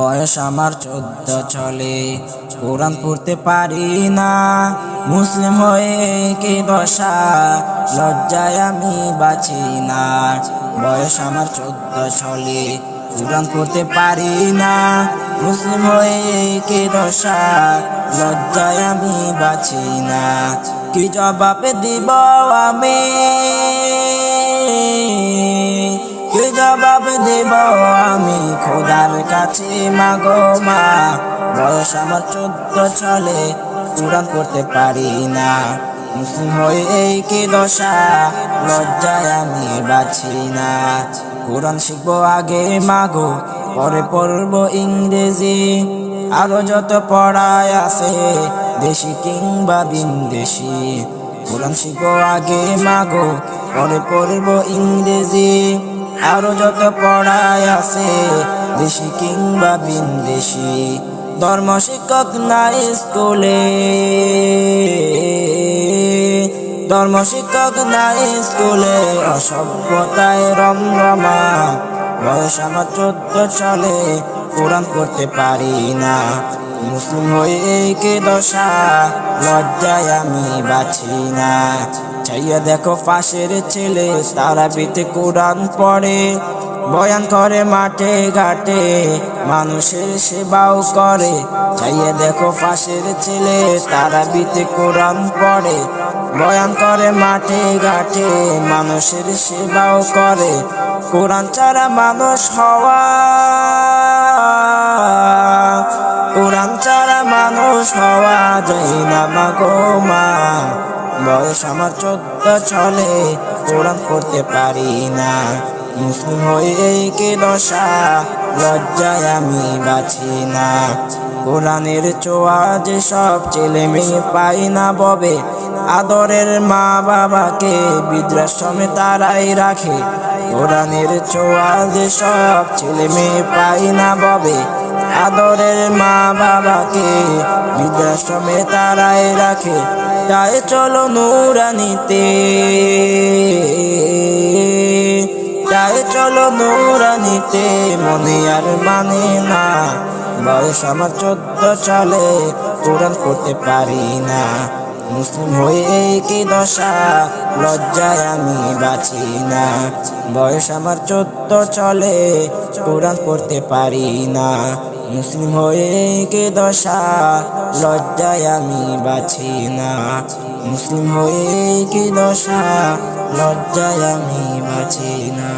বয়স আমার চোদ্দ চলে, কোরআন পড়তে পারি না। মুসলিম হয়ে কি দশা লজ্জায় আমি বাঁচি না। বয়স আমার চোদ্দ চলে, কোরআন পড়তে পারি না। মুসলিম হয়ে কি দশা লজ্জায় আমি বাঁচি না। কি জবাব দিব আমি? জবাব দেব আমি খোদার কাছে, মাগো মা। বয়স আমার চোদ্দ চলে কোরআন পড়তে পারি না। মুসলিম হয়ে এই কি দশা? লজ্জায় আমি বাঁচি না। কোরআন শিখব আগে, মাগো, পরে পড়ব ইংরেজি। আরও যত পড়ায় আছে, দেশি কিংবা বিন্দেশি। কোরআন শিখব আগে, মাগো, পরে পড়ব ইংরেজি। আরও যত পড়ায় আছে দেশি কিংবা বিন্দেশি ধর্ম শিক্ষক নাই স্কুলে। ধর্ম শিক্ষক নাই স্কুলে, অসভ্যতায় রমরমা, বয়স আমার চোদ্দ চলে কোরআন করতে পারি না। মুসলিম হয়ে কে দশা? লজ্জায় আমি বাছি না। চাইয়া দেখো পাশের ছেলে, তারা বিতে কোরআন পড়ে। বয়ান করে মাঠে ঘাটে মানুষের সেবাও করে। চাইয়া দেখো পাশের ছেলে, তারা বিতে কোরআন পড়ে। বয়ান করে মাঠে ঘাটে মানুষের সেবাও করে। কোরআন ছাড়া মানুষ হওয়া ছাড়া মানুষ হওয়া যায় না মাগো মা। বয়স আমার চোদ্দ চলে কোরআন করতে পারি না। মুসলিম হয়ে কে দশা, লজ্জায় আমি বাঁচি না। কোরআনের চোয়া যে সব ছেলে মেয়ে পাই না ববে, আদরের মা বাবাকে বিদ্রাশ্রমে তারাই রাখে। কোরআনের যে সব ছেলে মেয়ে পাই না ববে। আদরের মা বাবাকে বৃদ্ধাশ্রমে তারাই রাখে। তাই চলো নুরানিতে। তাই চলো নুরানিতে, মনে আর মানে না। বয়স আমার চোদ্দ চলে কোরআন করতে পারি না। মুসলিম হয়ে কি দশা? লজ্জায় আমি বাঁচি না। বয়স আমার চোদ্দ, চলে। কোরআন করতে পারি না। মুসলিম হয়ে কি দশা? লজ্জায় আমি বাঁচি না। মুসলিম হয়ে কি দশা? লজ্জায় আমি বাঁচি না।